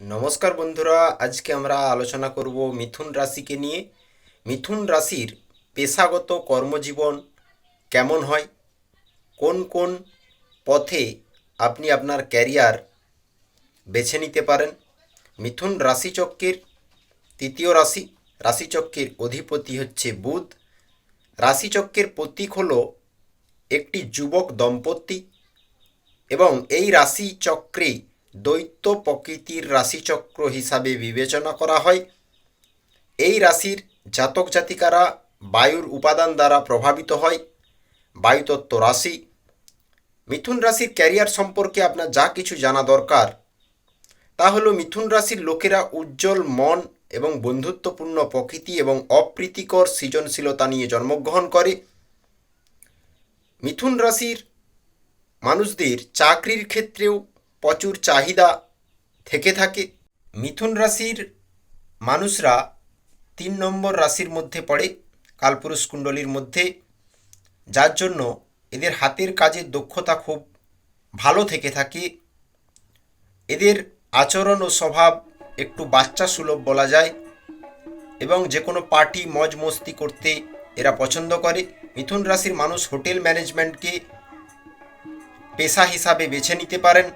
নমস্কার বন্ধুরা, আজকে আমরা আলোচনা করব মিথুন রাশিকে নিয়ে। মিথুন রাশির পেশাগত কর্মজীবন কেমন হয়? কোন কোন পথে আপনি আপনার ক্যারিয়ার বেছে নিতে পারেন? মিথুন রাশিচক্রের তৃতীয় রাশি, রাশিচক্রের অধিপতি হচ্ছে বুধ। রাশিচক্রের প্রতীক হল একটি যুবক দম্পতি এবং এই রাশিচক্রে দৈত্য প্রকৃতির রাশিচক্র হিসাবে বিবেচনা করা হয়। এই রাশির জাতক জাতিকারা বায়ুর উপাদান দ্বারা প্রভাবিত হয়। বায়ুতত্ত্ব রাশি। মিথুন রাশির ক্যারিয়ার সম্পর্কে আপনার যা কিছু জানা দরকার, তা হলো মিথুন রাশির লোকেরা উজ্জ্বল মন এবং বন্ধুত্বপূর্ণ প্রকৃতি এবং অপ্রীতিকর সৃজনশীলতা নিয়ে জন্মগ্রহণ করে। মিথুন রাশির মানুষদের চাকরির ক্ষেত্রেও প্রচুর চাহিদা থেকে থাকে। মিথুন রাশির মানুষরা তিন নম্বর রাশির মধ্যে পড়ে, কালপুরুষ কুণ্ডলীর মধ্যে। যার জন্য এদের হাতের কাজের দক্ষতা খুব ভালো থেকে থাকে। এদের আচরণ ও স্বভাব একটু বাচ্চা সুলভ বলা যায় এবং যে কোনো পার্টি, মজ মস্তি করতে এরা পছন্দ করে। মিথুন রাশির মানুষ হোটেল ম্যানেজমেন্টকে পেশা হিসাবে বেছে নিতে পারেন।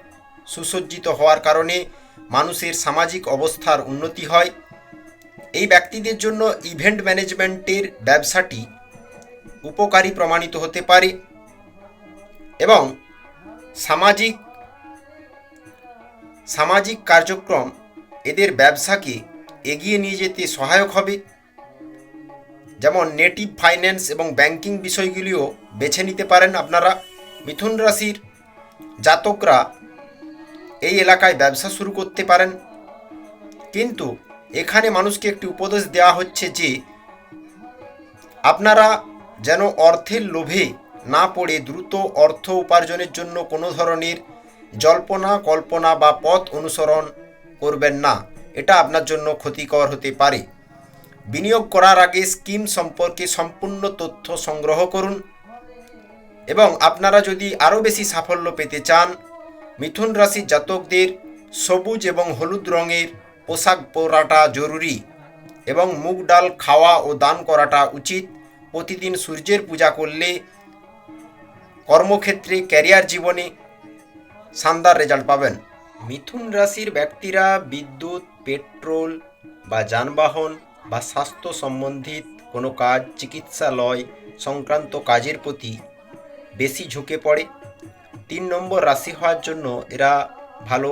সুসজ্জিত হওয়ার কারণে মানুষের সামাজিক অবস্থার উন্নতি হয়। এই ব্যক্তিদের জন্য ইভেন্ট ম্যানেজমেন্টের ব্যবসাটি উপকারী প্রমাণিত হতে পারে এবং সামাজিক সামাজিক কার্যক্রম এদের ব্যবসাকে এগিয়ে নিয়ে যেতে সহায়ক হবে। যেমন নেটিভ ফাইন্যান্স এবং ব্যাংকিং বিষয়গুলিও বেছে নিতে পারেন আপনারা। মিথুন রাশির জাতকরা এই এলাকায় ব্যবসা শুরু করতে পারেন। কিন্তু এখানে মানুষকে একটি উপদেশ দেওয়া হচ্ছে যে, আপনারা যেন অর্থের লোভে না পড়ে দ্রুত অর্থ উপার্জনের জন্য কোনো ধরনের জল্পনা, কল্পনা বা পথ অনুসরণ করবেন না। এটা আপনার জন্য ক্ষতিকর হতে পারে। বিনিয়োগ করার আগে স্কিম সম্পর্কে সম্পূর্ণ তথ্য সংগ্রহ করুন এবং আপনারা যদি আরও বেশি সাফল্য পেতে চান মিথুন রাশির জাতকদের সবুজ এবং হলুদ রঙের পোশাক পরাটা জরুরি এবং মুগ ডাল খাওয়া ও দান করাটা উচিত। প্রতিদিন সূর্যের পূজা করলে কর্মক্ষেত্রে ক্যারিয়ার জীবনে শানদার রেজাল্ট পাবেন। মিথুন রাশির ব্যক্তিরা বিদ্যুৎ, পেট্রোল বা যানবাহন বা স্বাস্থ্য সম্বন্ধিত কোনো কাজ, চিকিৎসালয় সংক্রান্ত কাজের প্রতি বেশি ঝুঁকে পড়ে। তিন নম্বর রাশি হওয়ার জন্য এরা ভালো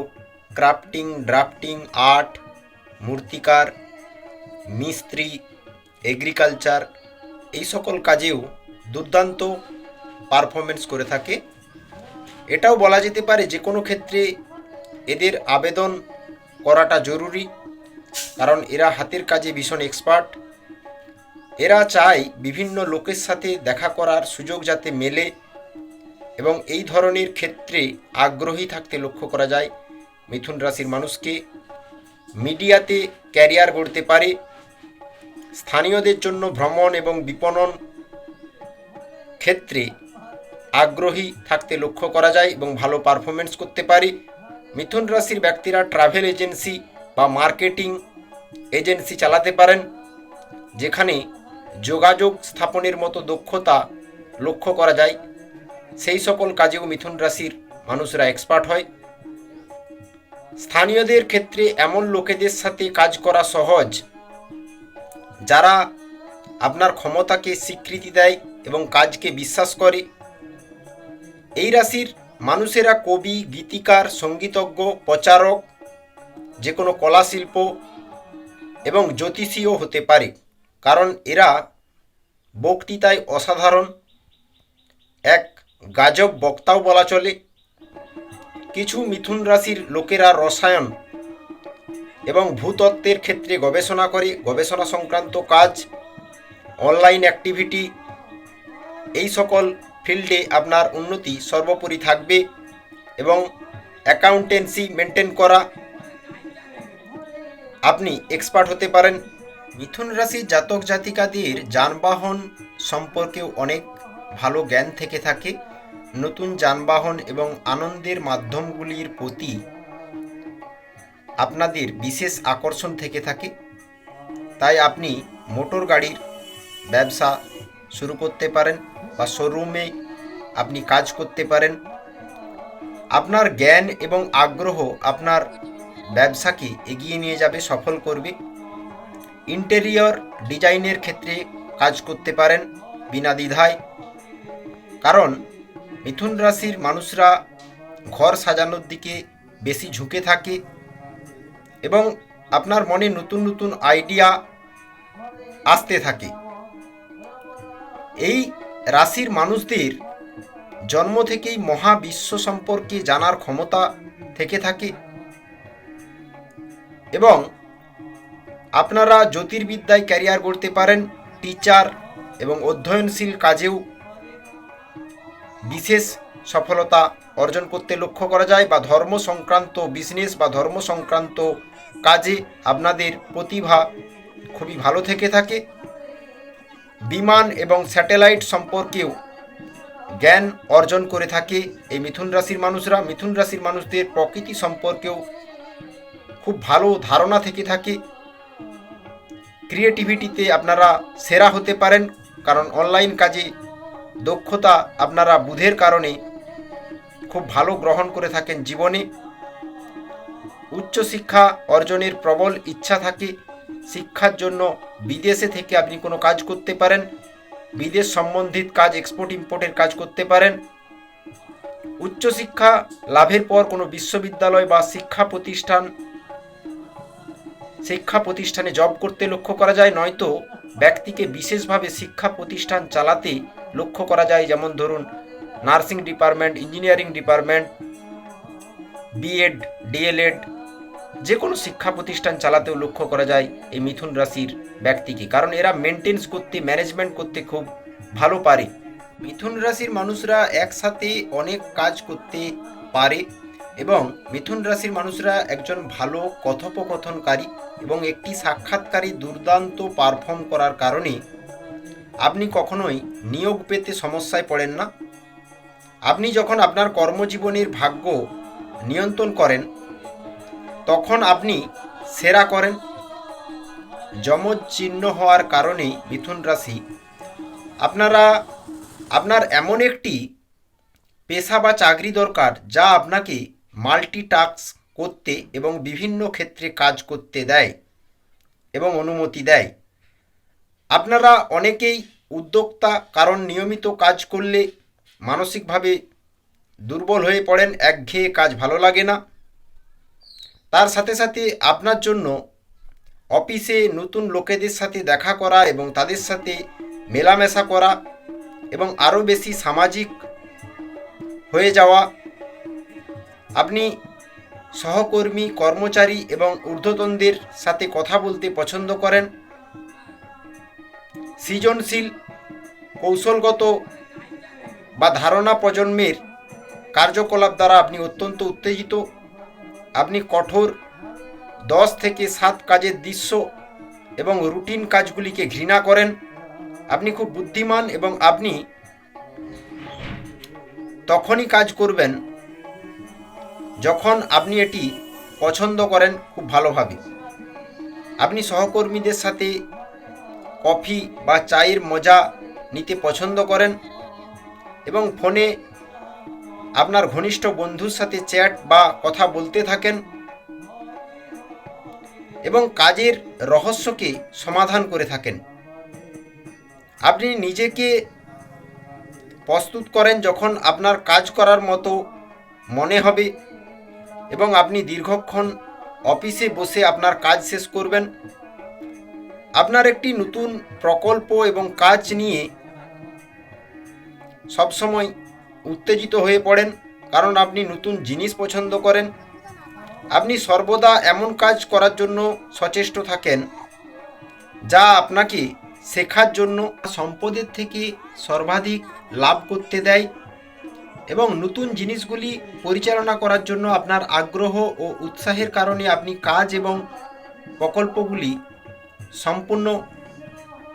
ক্রাফটিং, ড্রাফটিং, আর্ট, মূর্তিকার, মিস্ত্রি, এগ্রিকালচার এই সকল কাজেও দুর্দান্ত পারফরমেন্স করে থাকে। এটাও বলা যেতে পারে যে কোনো ক্ষেত্রে এদের আবেদন করাটা জরুরি, কারণ এরা হাতের কাজে ভীষণ এক্সপার্ট এরা চায় বিভিন্ন লোকের সাথে দেখা করার সুযোগ যাতে মেলে এবং এই ধরনের ক্ষেত্রে আগ্রহী থাকতে লক্ষ্য করা যায়। মিথুন রাশির মানুষকে মিডিয়াতে ক্যারিয়ার গড়তে পারে। স্থানীয়দের জন্য ভ্রমণ এবং বিপণন ক্ষেত্রে আগ্রহী থাকতে লক্ষ্য করা যায় এবং ভালো পারফরমেন্স করতে পারে। মিথুন রাশির ব্যক্তিরা ট্রাভেল এজেন্সি বা মার্কেটিং এজেন্সি চালাতে পারেন, যেখানে যোগাযোগ স্থাপনের মতো দক্ষতা লক্ষ্য করা যায়। সেই সকল কাজেও মিথুন রাশির মানুষরা এক্সপার্ট হয়। স্থানীয়দের ক্ষেত্রে এমন লোকেদের সাথে কাজ করা সহজ, যারা আপনার ক্ষমতাকে স্বীকৃতি দেয় এবং কাজকে বিশ্বাস করে। এই রাশির মানুষেরা কবি, গীতিকার, সঙ্গীতজ্ঞ, প্রচারক যে কোনো কলাশিল্প এবং জ্যোতিষীও হতে পারে, কারণ এরা বক্তৃতায় অসাধারণ। এক গাজব বক্তাও বলা চলে। কিছু মিথুন রাশির লোকেরা রসায়ন এবং ভূতত্ত্বের ক্ষেত্রে গবেষণা করে। গবেষণা সংক্রান্ত কাজ, অনলাইন অ্যাক্টিভিটি, এই সকল ফিল্ডে আপনার উন্নতি সর্বোপরি থাকবে এবং অ্যাকাউন্টেন্সি মেনটেন করা। আপনি এক্সপার্ট হতে পারেন। মিথুন রাশির জাতক জাতিকাদের যানবাহন সম্পর্কেও অনেক ভালো জ্ঞান থেকে থাকে। নতুন যানবাহন এবং আনন্দের মাধ্যমগুলির প্রতি আপনাদের বিশেষ আকর্ষণ থেকে থাকে। তাই আপনি মোটর গাড়ির ব্যবসা শুরু করতে পারেন বা শোরুমে আপনি কাজ করতে পারেন। আপনার জ্ঞান এবং আগ্রহ আপনার ব্যবসাকে এগিয়ে নিয়ে যাবে, সফল করবে। ইন্টেরিয়র ডিজাইনের ক্ষেত্রে কাজ করতে পারেন বিনা দ্বিধায়। কারণ মিথুন রাশির মানুষরা ঘর সাজানোর দিকে বেশি ঝুঁকে থাকে এবং আপনার মনে নতুন নতুন আইডিয়া আসতে থাকে। এই রাশির মানুষদের জন্ম থেকেই মহাবিশ্ব সম্পর্কে জানার ক্ষমতা থেকে থাকে এবং আপনারা জ্যোতির্বিদ্যায় ক্যারিয়ার করতে পারেন টিচার এবং অধ্যয়নশীল কাজেও বিশেষ সফলতা অর্জন করতে লক্ষ্য করা যায় বা ধর্ম সংক্রান্ত বিজনেস বা ধর্ম সংক্রান্ত কাজে আপনাদের প্রতিভা খুবই ভালো থেকে থাকে। বিমান এবং স্যাটেলাইট সম্পর্কেও জ্ঞান অর্জন করে থাকে এই মিথুন রাশির মানুষরা। মিথুন রাশির মানুষদের প্রকৃতি সম্পর্কেও খুব ভালো ধারণা থেকে থাকে। ক্রিয়েটিভিটিতে আপনারা সেরা হতে পারেন, কারণ অনলাইন কাজে দক্ষতা আপনারা বুধের কারণে খুব ভালো গ্রহণ করে থাকেন জীবনে। উচ্চশিক্ষা অর্জনের প্রবল ইচ্ছা থাকে। শিক্ষার জন্য বিদেশে থেকে আপনি কোনো কাজ করতে পারেন। বিদেশ সম্বন্ধিত কাজ এক্সপোর্ট ইম্পোর্টের কাজ করতে পারেন। উচ্চশিক্ষা লাভের পর কোনো বিশ্ববিদ্যালয় বা শিক্ষা প্রতিষ্ঠান, শিক্ষা প্রতিষ্ঠানে জব করতে লক্ষ্য করা যায়। নয়তো ব্যক্তিকে বিশেষভাবে শিক্ষা প্রতিষ্ঠান চালাতে লক্ষ্য করা যায়, যেমন ধরুন, nursing department, engineering department BEd DElEd যে কোনো শিক্ষা প্রতিষ্ঠান চালাতেও লক্ষ্য করা যায় এই মিথুন রাশির ব্যক্তিকে। কারণ এরা মেনটেন্স করতে, ম্যানেজমেন্ট করতে খুব ভালো পারে। মিথুন রাশির মানুষরা একসাথে অনেক কাজ করতে পারে এবং মিথুন রাশির মানুষরা একজন ভালো কথোপকথনকারী এবং একটি সাক্ষাৎকারী দুর্দান্ত পারফর্ম করার কারণে আপনি কখনোই নিয়োগ পেতে সমস্যায় পড়েন না। আপনি যখন আপনার কর্মজীবনের ভাগ্য নিয়ন্ত্রণ করেন, তখন আপনি সেরা করেন। যমজ চিহ্ন হওয়ার কারণেই মিথুন রাশি আপনারা, আপনার এমন একটি পেশা বা চাকরি দরকার যা আপনাকে মাল্টিটাস্ক করতে এবং বিভিন্ন ক্ষেত্রে কাজ করতে দেয় এবং অনুমতি দেয়। আপনারা অনেকেই উদ্যোক্তা, কারণ নিয়মিত কাজ করলে মানসিকভাবে দুর্বল হয়ে পড়েন, একঘেয়ে কাজ ভালো লাগে না। তার সাথে সাথে আপনার জন্য অফিসে নতুন লোকেদের সাথে দেখা করা এবং তাদের সাথে মেলামেশা করা এবং আরও বেশি সামাজিক হয়ে যাওয়া। আপনি সহকর্মী, কর্মচারী এবং ঊর্ধ্বতনদের সাথে কথা বলতে পছন্দ করেন। সৃজনশীল, কৌশলগত বা ধারণা প্রজন্মের কার্যকলাপ দ্বারা আপনি অত্যন্ত উত্তেজিত। আপনি কঠোর দশ থেকে সাত কাজের দৃশ্য এবং রুটিন কাজগুলিকে ঘৃণা করেন। আপনি খুব বুদ্ধিমান এবং আপনি তখনই কাজ করবেন যখন আপনি এটি পছন্দ করেন খুব ভালোভাবে। আপনি সহকর্মীদের সাথে কফি বা চায়ের মজা নিতে পছন্দ করেন এবং ফোনে আপনার ঘনিষ্ঠ বন্ধুর সাথে চ্যাট বা কথা বলতে থাকেন এবং কাজের রহস্যকে সমাধান করে থাকেন। আপনি নিজেকে প্রস্তুত করেন যখন আপনার কাজ করার মতো মনে হবে এবং আপনি দীর্ঘক্ষণ অফিসে বসে আপনার কাজ শেষ করবেন। আপনার একটি নতুন প্রকল্প এবং কাজ নিয়ে সবসময় উত্তেজিত হয়ে পড়েন, কারণ আপনি নতুন জিনিস পছন্দ করেন। আপনি সর্বদা এমন কাজ করার জন্য সচেষ্ট থাকেন, যা আপনাকে শেখার জন্য সম্পদের থেকে সর্বাধিক লাভ করতে দেয় এবং নতুন জিনিসগুলি পরিচালনা করার জন্য আপনার আগ্রহ ও উৎসাহের কারণে আপনি কাজ এবং প্রকল্পগুলি সম্পূর্ণ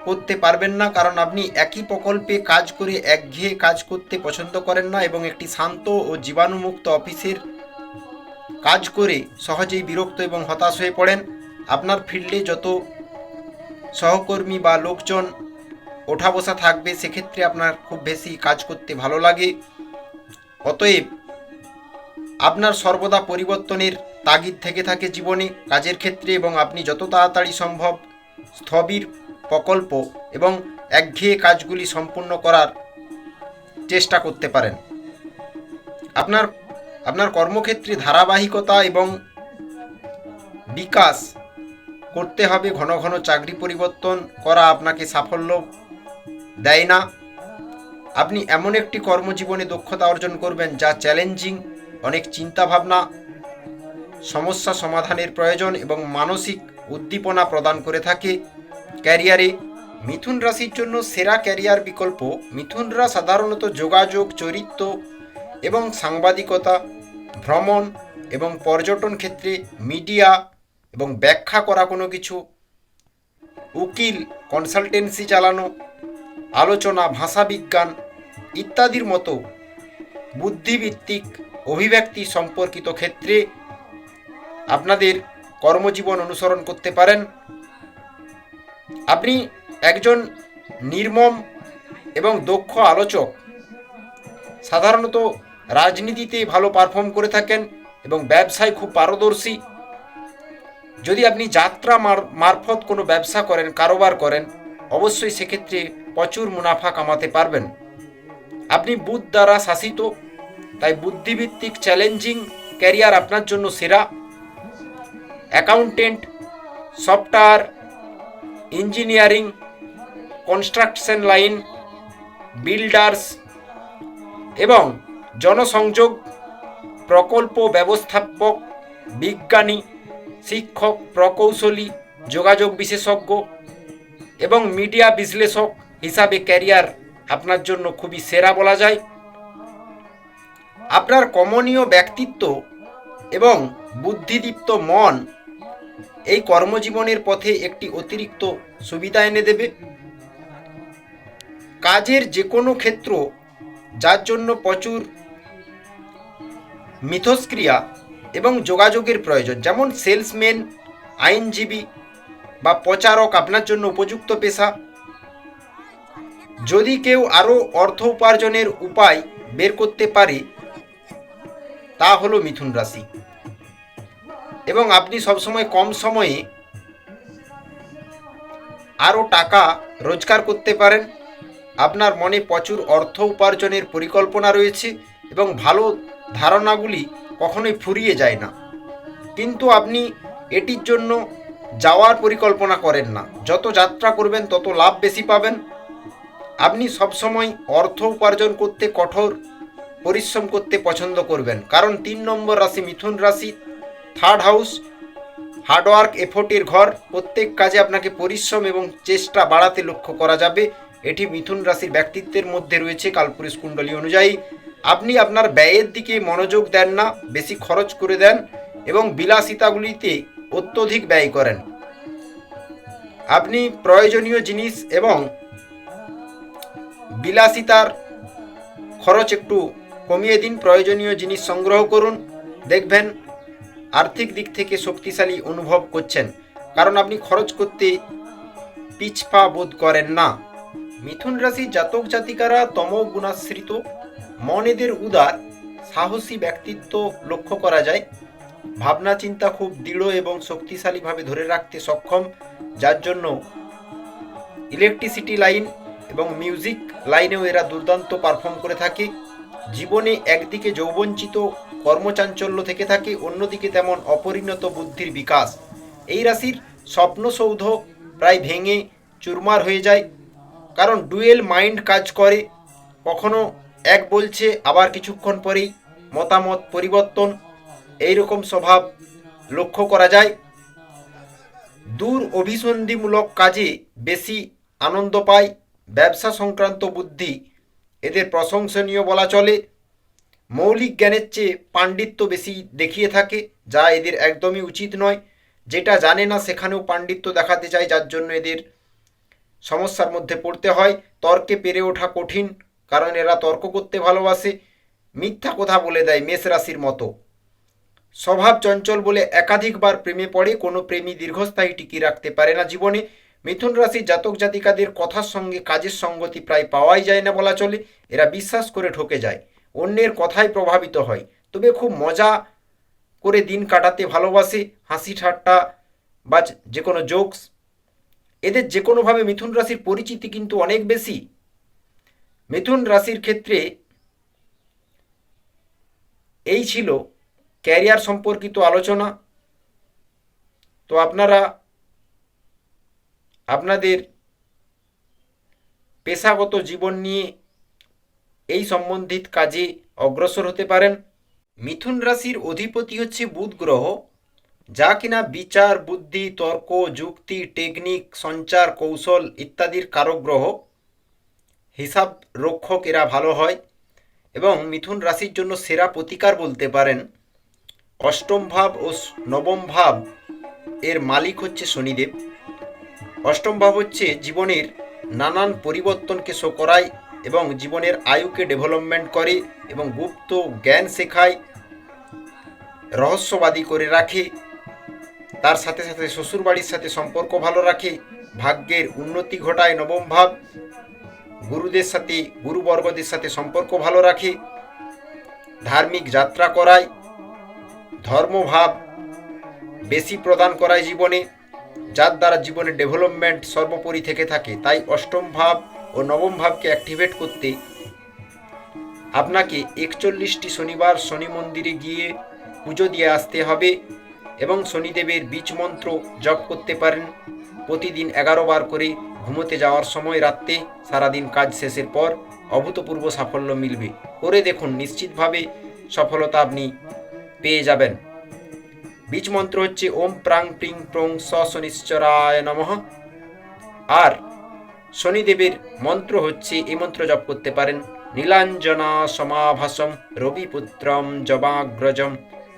করতে পারবেন না, কারণ আপনি একই প্রকল্পে কাজ করে একঘেয়ে কাজ করতে পছন্দ করেন না এবং একটি শান্ত ও জীবাণুমুক্ত অফিসের কাজ করে সহজেই বিরক্ত এবং হতাশ হয়ে পড়েন। আপনার ফিল্ডে যত সহকর্মী বা লোকজন ওঠা বসা থাকবে, সেক্ষেত্রে আপনার খুব বেশি কাজ করতে ভালো লাগে। অতএব আপনার সর্বদা পরিবর্তনের তাগিদ থেকে থাকে জীবনে, কাজের ক্ষেত্রে এবং আপনি যত তাড়াতাড়ি সম্ভব স্থবির প্রকল্প এবং একঘেয়ে কাজগুলি সম্পূর্ণ করার চেষ্টা করতে পারেন। আপনার আপনার কর্মক্ষেত্রে ধারাবাহিকতা এবং বিকাশ করতে হবে, ঘন ঘন চাকরি পরিবর্তন করা আপনাকে সাফল্য দেয় না। আপনি এমন একটি কর্মজীবনে দক্ষতা অর্জন করবেন যা চ্যালেঞ্জিং, অনেক চিন্তাভাবনা, সমস্যা সমাধানের প্রয়োজন এবং মানসিক উদ্দীপনা প্রদান করে থাকে। ক্যারিয়ারে মিথুন রাশির জন্য সেরা ক্যারিয়ার বিকল্প মিথুনরা সাধারণত যোগাযোগ, চরিত্র এবং সাংবাদিকতা, ভ্রমণ এবং পর্যটন ক্ষেত্রে মিডিয়া এবং ব্যাখ্যা করা কোনো কিছু, উকিল, কনসালটেন্সি চালানো, আলোচনা ভাষাবিজ্ঞান ইত্যাদির মতো বুদ্ধিভিত্তিক অভিব্যক্তি সম্পর্কিত ক্ষেত্রে আপনাদের কর্মজীবন অনুসরণ করতে পারেন। আপনি একজন নির্মম এবং দক্ষ আলোচক। সাধারণত রাজনীতিতে ভালো পারফর্ম করে থাকেন এবং ব্যবসায় খুব পারদর্শী। যদি আপনি যাত্রা মার- মারফত কোনো ব্যবসা করেন, কারোবার করেন, অবশ্যই সেক্ষেত্রে প্রচুর মুনাফা কামাতে পারবেন। আপনি বুধ দ্বারা শাসিত, তাই বুদ্ধিভিত্তিক চ্যালেঞ্জিং ক্যারিয়ার আপনার জন্য সেরা। Accountant, software, engineering, construction line, builders এবং জনসংযোগ, প্রকল্প ব্যবস্থাপক, বিজ্ঞানী, শিক্ষক, প্রকৌশলী, যোগাযোগ বিশেষজ্ঞ এবং মিডিয়া বিশ্লেষক হিসাবে ক্যারিয়ার আপনার জন্য খুবই সেরা বলা যায়। আপনার কমনীয় ব্যক্তিত্ব এবং বুদ্ধিদীপ্ত মন এই কর্মজীবনের পথে একটি অতিরিক্ত সুবিধা এনে দেবে। কাজের যে কোনো ক্ষেত্র, যার জন্য প্রচুর মিথস্ক্রিয়া এবং যোগাযোগের প্রয়োজন, যেমন সেলসম্যান, আইনজীবী বা প্রচারক আপনার জন্য উপযুক্ত পেশা। যদি কেউ আরও অর্থ উপার্জনের উপায় বের করতে পারে, তা হলো মিথুন রাশি। এবং আপনি সবসময় কম সময়ে আরও টাকা রোজগার করতে পারেন। আপনার মনে প্রচুর অর্থ উপার্জনের পরিকল্পনা রয়েছে এবং ভালো ধারণাগুলি কখনোই ফুরিয়ে যায় না। কিন্তু আপনি এটির জন্য যাওয়ার পরিকল্পনা করেন না। যত যাত্রা করবেন, তত লাভ বেশি পাবেন। আপনি সবসময় অর্থ উপার্জন করতে কঠোর পরিশ্রম করতে পছন্দ করবেন। কারণ তিন নম্বর রাশি মিথুন রাশি। থার্ড হাউস, হার্ডওয়ার্ক এফোর্টের ঘর, প্রত্যেক কাজে আপনাকে পরিশ্রম এবং চেষ্টা বাড়াতে লক্ষ্য করা যাবে। এটি মিথুন রাশির ব্যক্তিত্বের মধ্যে রয়েছে কালপুরুষ কুণ্ডলী অনুযায়ী। আপনি আপনার ব্যয়ের দিকে মনোযোগ দেন না, বেশি খরচ করে দেন এবং বিলাসিতাগুলিতে অত্যধিক ব্যয় করেন। আপনি প্রয়োজনীয় জিনিস এবং বিলাসিতার খরচ একটু কমিয়ে দিন, প্রয়োজনীয় জিনিস সংগ্রহ করুন, দেখবেন আর্থিক দিক থেকে শক্তিশালী অনুভব করছেন। কারণ আপনি খরচ করতে পিছপা বোধ করেন না। মিথুন রাশি জাতক জাতিকারা তম গুণাশ্রিত মন এদের উদার, সাহসী ব্যক্তিত্ব লক্ষ্য করা যায়। ভাবনা চিন্তা খুব দৃঢ় এবং শক্তিশালীভাবে ধরে রাখতে সক্ষম। যার জন্য ইলেকট্রিসিটি লাইন এবং মিউজিক লাইনেও এরা দুর্দান্ত পারফর্ম করে থাকে। জীবনে একদিকে যৌবঞ্চিত কর্মচাঞ্চল্য থেকে থাকে, অন্যদিকে তেমন অপরিণত বুদ্ধির বিকাশ। এই রাশির স্বপ্নসৌধ প্রায় ভেঙে চুরমার হয়ে যায়। কারণ ডুয়েল মাইন্ড কাজ করে, কখনো এক বলছে, আবার কিছুক্ষণ পরেই মতামত পরিবর্তন। এই রকম স্বভাব লক্ষ্য করা যায়। দূর অভিসন্ধিমূলক কাজে বেশি আনন্দ পায়। ব্যবসা সংক্রান্ত বুদ্ধি এদের প্রশংসনীয় বলা চলে। মৌলিক জ্ঞানের চেয়ে পাণ্ডিত্য বেশি দেখিয়ে থাকে, যা এদের একদমই উচিত নয়। যেটা জানে না, সেখানেও পাণ্ডিত্য দেখাতে চায়, যার জন্য এদের সমস্যার মধ্যে পড়তে হয়। তর্কে পেরে ওঠা কঠিন, কারণ এরা তর্ক করতে ভালোবাসে। মিথ্যা কথা বলে দেয় মেষ রাশির মতো। স্বভাব চঞ্চল বলে একাধিকবার প্রেমে পড়ে, কোনো প্রেমী দীর্ঘস্থায়ী টিকিয়ে রাখতে পারে না জীবনে। মিথুন রাশির জাতক জাতিকাদের কথার সঙ্গে কাজের সঙ্গতি প্রায় পাওয়াই যায় না বলা চলে। এরা বিশ্বাস করে ঠকে যায়। অন্যের কথায় প্রভাবিত হয়। তবে খুব মজা করে দিন কাটাতে ভালোবাসে, হাসি ঠাট্টা বা যে কোনো জোকস। এদের যে কোনোভাবে মিথুন রাশির পরিচিতি কিন্তু অনেক বেশি। মিথুন রাশির ক্ষেত্রে এই ছিল ক্যারিয়ার সম্পর্কিত আলোচনা। তো আপনারা আপনাদের পেশাগত জীবন নিয়ে এই সম্বন্ধিত কাজে অগ্রসর হতে পারেন। মিথুন রাশির অধিপতি হচ্ছে বুধ গ্রহ, যা কিনা বিচার, বুদ্ধি, তর্ক, যুক্তি টেকনিক সঞ্চার, কৌশল ইত্যাদির কারক গ্রহ। হিসাব রক্ষক এরা ভালো হয় এবং মিথুন রাশির জন্য সেরা প্রতিকার বলতে পারেন। অষ্টম ভাব ও নবম ভাব এর মালিক হচ্ছে শনিদেব। অষ্টম ভাব হচ্ছে জীবনের নানান পরিবর্তনকে শো করায় এবং জীবনের আয়ুকে ডেভেলপমেন্ট করে এবং গুপ্ত জ্ঞান শেখায়, রহস্যবাদী করে রাখে, তার সাথে সাথে শ্বশুরবাড়ির সাথে সম্পর্ক ভালো রাখে, ভাগ্যের উন্নতি ঘটায় নবম ভাব, গুরুদের সাথে, গুরুবর্গদের সাথে সম্পর্ক ভালো রাখে, ধার্মিক যাত্রা করায়, ধর্মভাব বেশি প্রদান করায় জীবনে, যার দ্বারা জীবনে ডেভেলপমেন্ট সর্বোপরি থেকে থাকে, তাই অষ্টম ভাব ও নবম ভাবকে অ্যাক্টিভেট করতে আপনাকে একচল্লিশটি শনিবার শনি মন্দিরে গিয়ে পুজো দিয়ে আসতে হবে এবং শনিদেবের বীজ মন্ত্র জপ করতে পারেন। প্রতিদিন এগারো বার করে ঘুমোতে যাওয়ার সময় রাত্রে সারাদিন কাজ শেষের পর অভূতপূর্ব সাফল্য মিলবে। করে দেখুন, নিশ্চিতভাবে সফলতা আপনি পেয়ে যাবেন। বীজ মন্ত্র হচ্ছে ওম প্রাং প্রিং প্রং স শনিশ্চরায় নমঃ। আর শনিদেবের মন্ত্র হচ্ছে, এই মন্ত্র জপ করতে পারেন। নীলাঞ্জনা সমাভাসম, রবিপুত্রম জবাগ্রজম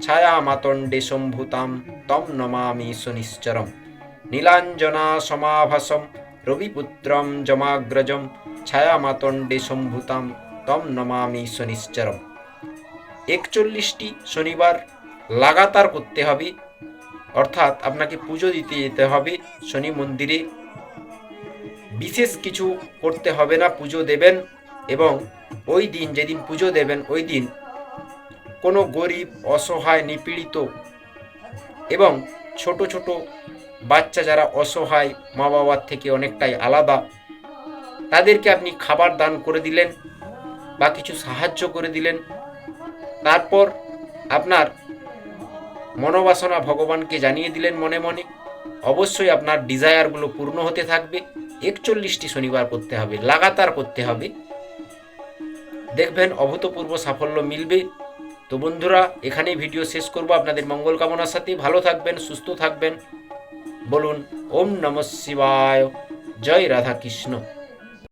ছায়া মাতণ্ডে সম্ভূতাম তম নমামি শনিশ্চরম নীলাঞ্জনা সমাভাসম, রবিপুত্রম জমাগ্রজম ছায়া মাতণ্ডে সম্ভূতাম তম নমামি শনিশ্চরম একচল্লিশটি শনিবার লাগাতার করতে হবে, অর্থাৎ আপনাকে পুজো দিতে যেতে হবে শনি মন্দিরে। বিশেষ কিছু করতে হবে না, পুজো দেবেন এবং ওই দিন যেদিন পুজো দেবেন, ওই দিন কোনো গরিব, অসহায়, নিপীড়িত এবং ছোট ছোট বাচ্চা যারা অসহায় মা বাবার থেকে অনেকটাই আলাদা, তাদেরকে আপনি খাবার দান করে দিলেন বা কিছু সাহায্য করে দিলেন। তারপর আপনার মনোবাসনা ভগবানকে জানিয়ে দিলেন মনে মনে। অবশ্যই আপনার ডিজায়ারগুলো পূর্ণ হতে থাকবে। একচল্লিশটি শনিবার করতে হবে, লাগাতার করতে হবে। দেখবেন অভূতপূর্ব সাফল্য মিলবে। তো বন্ধুরা, এখানেই ভিডিও শেষ করব। আপনাদের মঙ্গল কামনার সাথে ভালো থাকবেন, সুস্থ থাকবেন। বলুন, ওম নম শিবায়। জয় রাধা কৃষ্ণ